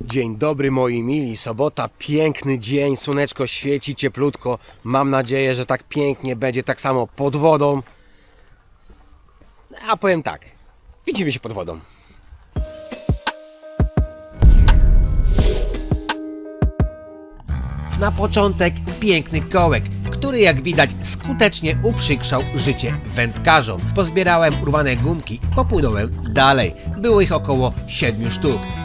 Dzień dobry moi mili, sobota, piękny dzień, słoneczko świeci, cieplutko. Mam nadzieję, że tak pięknie będzie tak samo pod wodą. A powiem tak, widzimy się pod wodą. Na początek piękny kołek, który jak widać skutecznie uprzykrzał życie wędkarzom. Pozbierałem urwane gumki popłynąłem dalej. Było ich około 7 sztuk.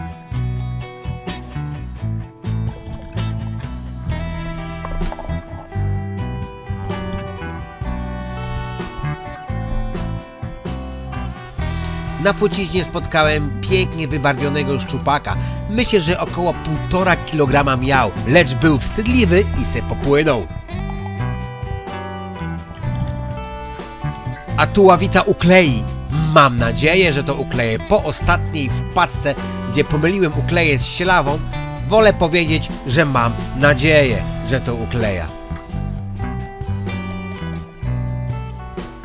Na płciźnie spotkałem pięknie wybarwionego szczupaka. Myślę, że około 1,5 kg miał, lecz był wstydliwy i se popłynął. A tu ławica uklei. Mam nadzieję, że to ukleję po ostatniej wpadce, gdzie pomyliłem ukleję z sielawą. Wolę powiedzieć, że mam nadzieję, że to ukleja.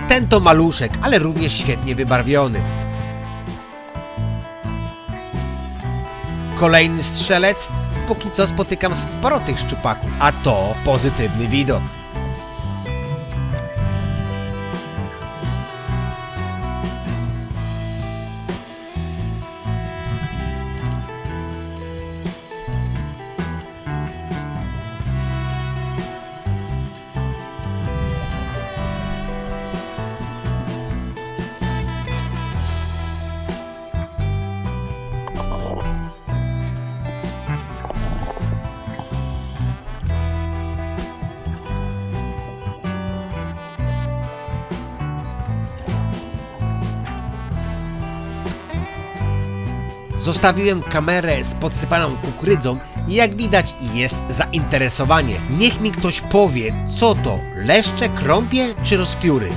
Ten to maluszek, ale również świetnie wybarwiony. Kolejny strzelec. Póki co spotykam sporo tych szczupaków, a to pozytywny widok. Zostawiłem kamerę z podsypaną kukurydzą i jak widać jest zainteresowanie. Niech mi ktoś powie, co to, leszcze, krąpie czy rozpióry?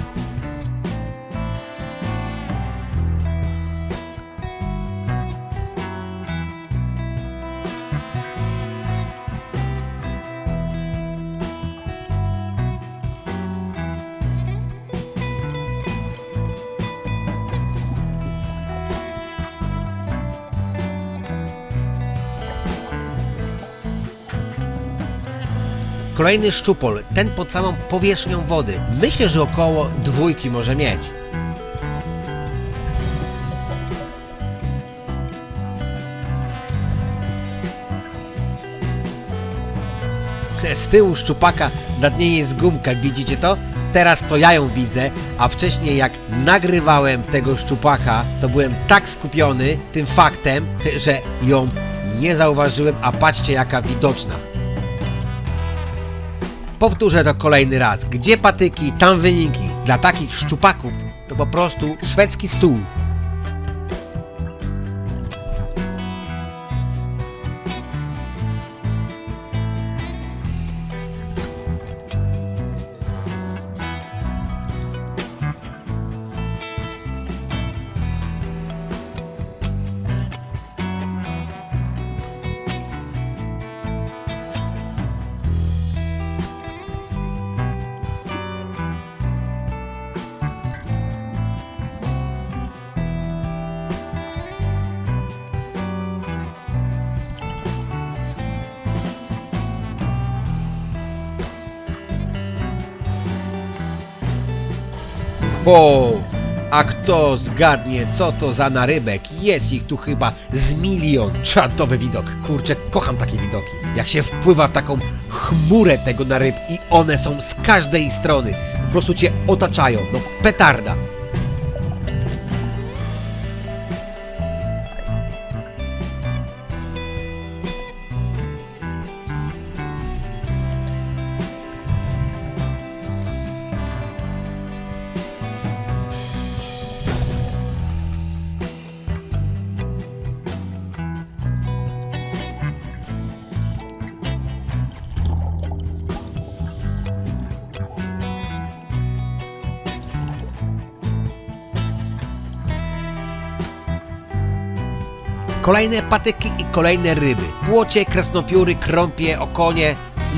Kolejny szczupol, ten pod samą powierzchnią wody. Myślę, że około dwójki może mieć. Z tyłu szczupaka nad niej jest gumka, widzicie to? Teraz to ja ją widzę, a wcześniej jak nagrywałem tego szczupaka, to byłem tak skupiony tym faktem, że ją nie zauważyłem, a patrzcie jaka widoczna. Powtórzę to kolejny raz. Gdzie patyki, tam wyniki. Dla takich szczupaków to po prostu szwedzki stół. A kto zgadnie, co to za narybek? Jest ich tu chyba z milion. Czartowy widok. Kurczę, kocham takie widoki. Jak się wpływa w taką chmurę tego na ryb i one są z każdej strony. Po prostu cię otaczają. No, petarda. Kolejne patyki i kolejne ryby. Płocie, kresnopióry, krąpie, okonie.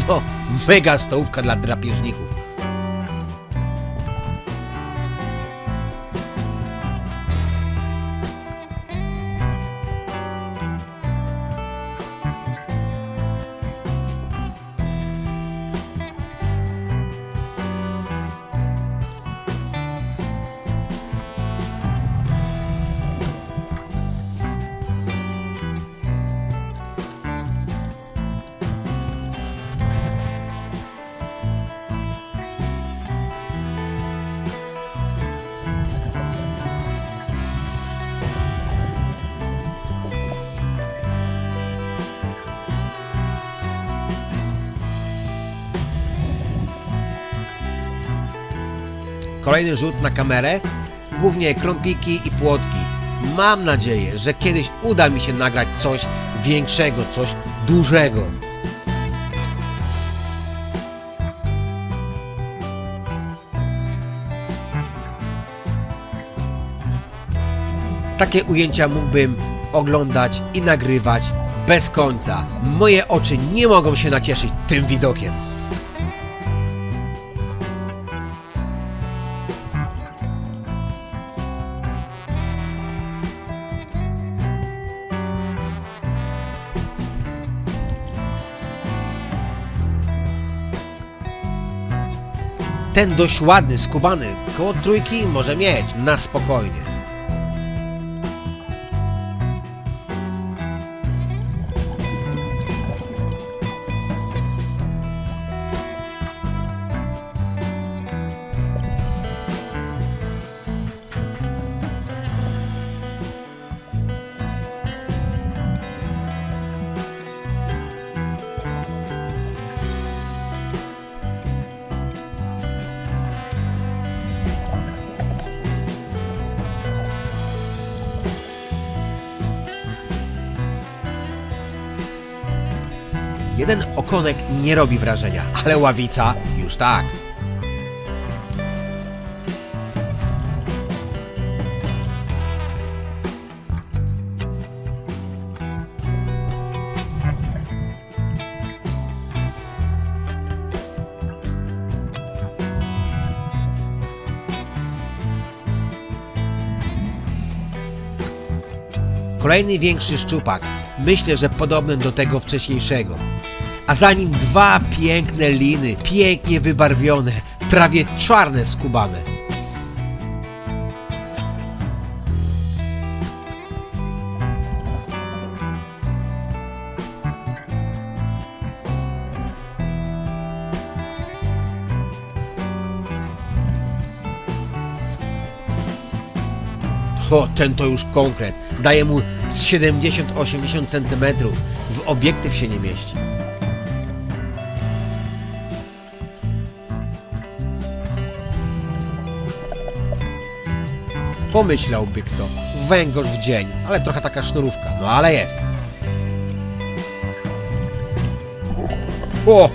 No, mega stołówka dla drapieżników. Kolejny rzut na kamerę, głównie krąpiki i płotki. Mam nadzieję, że kiedyś uda mi się nagrać coś większego, coś dużego. Takie ujęcia mógłbym oglądać i nagrywać bez końca. Moje oczy nie mogą się nacieszyć tym widokiem. Ten dość ładny, skubany, koło trójki może mieć na spokojnie. Jeden okonek nie robi wrażenia, ale ławica już tak. Kolejny większy szczupak, myślę, że podobny do tego wcześniejszego. A za nim dwa piękne liny, pięknie wybarwione, prawie czarne skubane. O, ten to już konkret. Daje mu z 70-80 cm. W obiektyw się nie mieści. Pomyślałby kto. Węgorz w dzień, ale trochę taka sznurówka. No ale jest. O,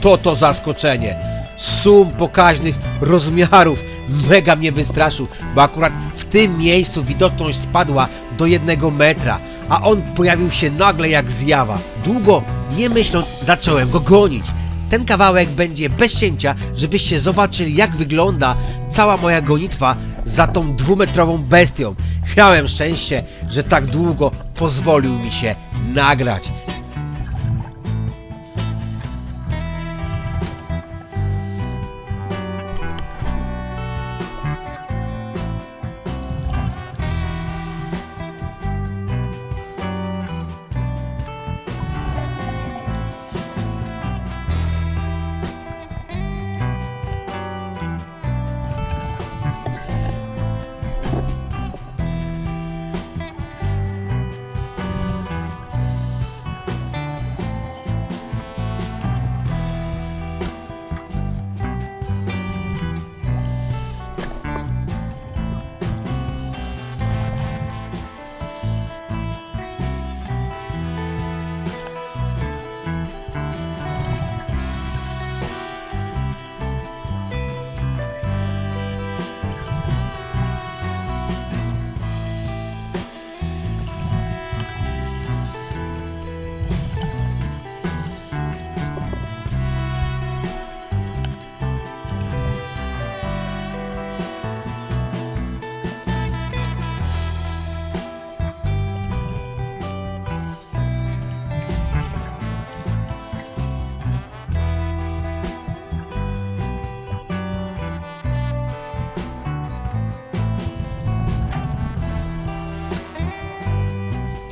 to to zaskoczenie. Sum pokaźnych rozmiarów. Mega mnie wystraszył, bo akurat w tym miejscu widoczność spadła do jednego metra, a on pojawił się nagle jak zjawa. Długo, nie myśląc, zacząłem go gonić. Ten kawałek będzie bez cięcia, żebyście zobaczyli jak wygląda cała moja gonitwa za tą dwumetrową bestią. Miałem szczęście, że tak długo pozwolił mi się nagrać.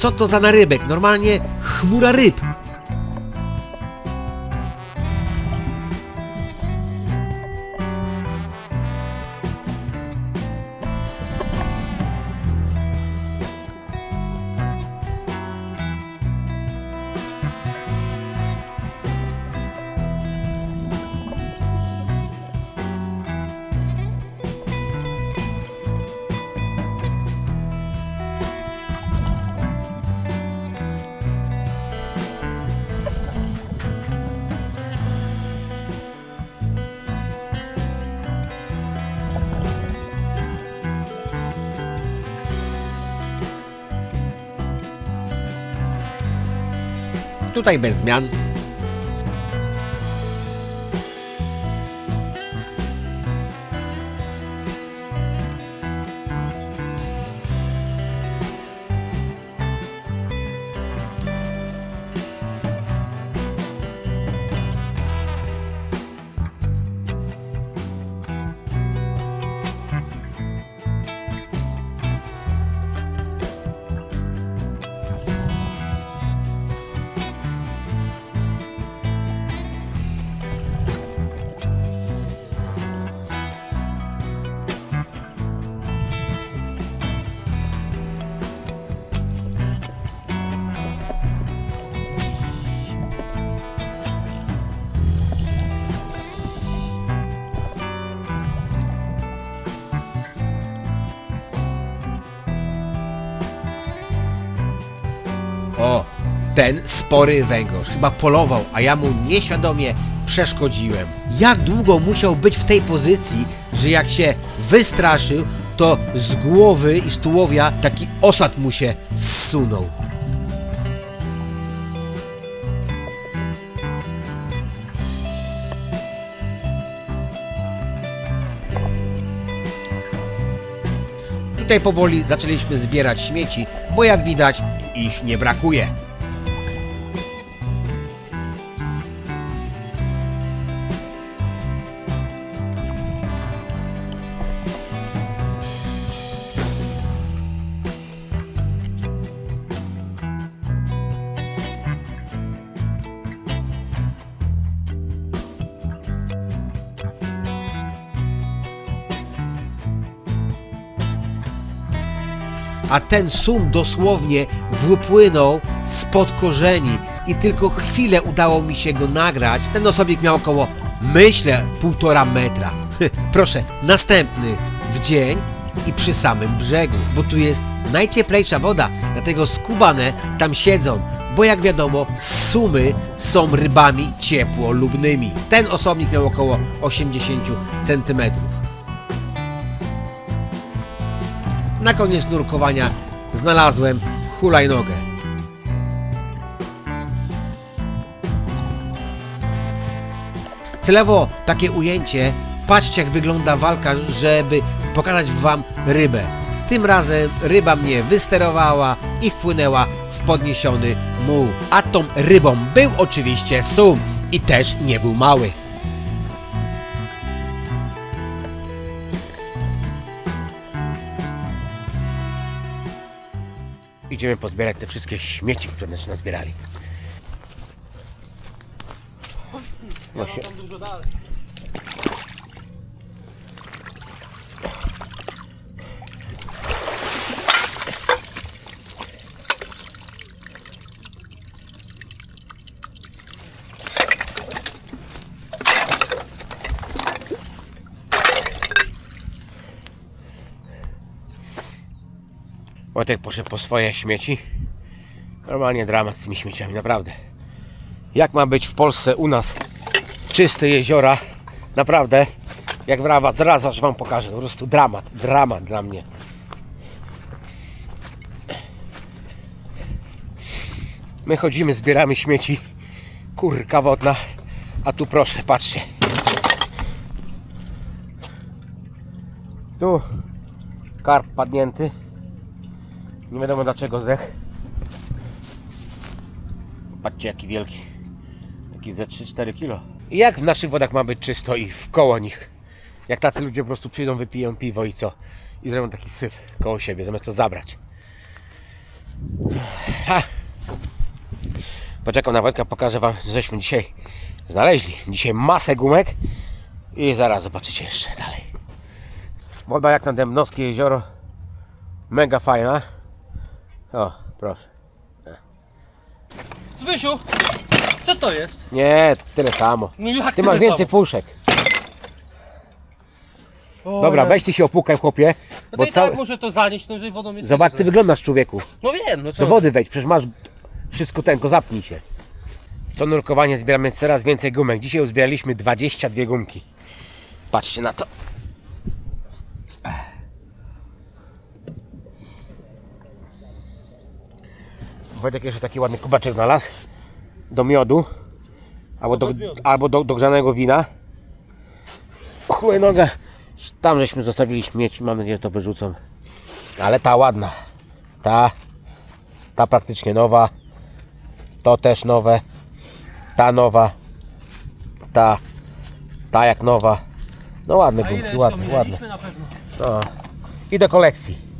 Co to za narybek? Normalnie chmura ryb. Tutaj bez zmian. Ten spory węgorz chyba polował, a ja mu nieświadomie przeszkodziłem. Jak długo musiał być w tej pozycji, że jak się wystraszył, to z głowy i z tułowia taki osad mu się zsunął. Tutaj powoli zaczęliśmy zbierać śmieci, bo jak widać, ich nie brakuje. A ten sum dosłownie wypłynął spod korzeni i tylko chwilę udało mi się go nagrać. Ten osobnik miał około, myślę, półtora metra. Proszę, następny w dzień i przy samym brzegu, bo tu jest najcieplejsza woda, dlatego skubane tam siedzą, bo jak wiadomo, sumy są rybami ciepłolubnymi. Ten osobnik miał około 80 centymetrów. Na koniec nurkowania znalazłem hulajnogę. Celowo takie ujęcie, patrzcie jak wygląda walka, żeby pokazać wam rybę. Tym razem ryba mnie wysterowała i wpłynęła w podniesiony muł. A tą rybą był oczywiście sum i też nie był mały. Idziemy pozbierać te wszystkie śmieci, które nas nazbierali. No się... Wojtek poszedł po swoje śmieci. Normalnie dramat z tymi śmieciami, naprawdę. Jak ma być w Polsce u nas czyste jeziora, naprawdę, jak wrawa, zaraz aż wam pokażę, po prostu dramat, dramat dla mnie. My chodzimy, zbieramy śmieci, kurka wodna, a tu proszę, patrzcie. Tu karp padnięty. Nie wiadomo dlaczego zdech. Patrzcie jaki wielki. Jaki ze 3-4 kilo. I jak w naszych wodach ma być czysto i w koło nich? Jak tacy ludzie po prostu przyjdą, wypiją piwo i co? I zrobią taki syf koło siebie, zamiast to zabrać. Ha. Poczekam na Wojtka, pokażę wam, że żeśmy dzisiaj znaleźli. Dzisiaj masę gumek i zaraz zobaczycie jeszcze dalej. Woda jak na Dębnowskie jezioro. Mega fajna. O, proszę. Zbysiu, co to jest? Nie, tyle samo. No jak Ty masz tyle więcej samo? puszek. O, Dobra, nie. weź ty się opłukaj, chłopie. No Bo to i cały... tak muszę to zanieść, no jeżeli wodą jest. Zobacz, ty wyglądasz człowieku. No wiem, no co? Do wody wejdź, przecież masz wszystko tenko, zapnij się. Co nurkowanie zbieramy coraz więcej gumek. Dzisiaj uzbieraliśmy 22 gumki. Patrzcie na to. Wojtek jeszcze taki ładny kubaczek znalazł. do miodu albo do, bez miodu. albo do, do grzanego wina. Hulajnoga. Tam żeśmy zostawili śmieci, mam nadzieję, że to wyrzucą. Ale ta ładna. Ta, ta praktycznie nowa. To też nowe. Ta nowa. Ta, ta jak nowa. No ładne A ile gumki, jeszcze ładne, ładne. ominęliśmy na pewno? No. I do kolekcji.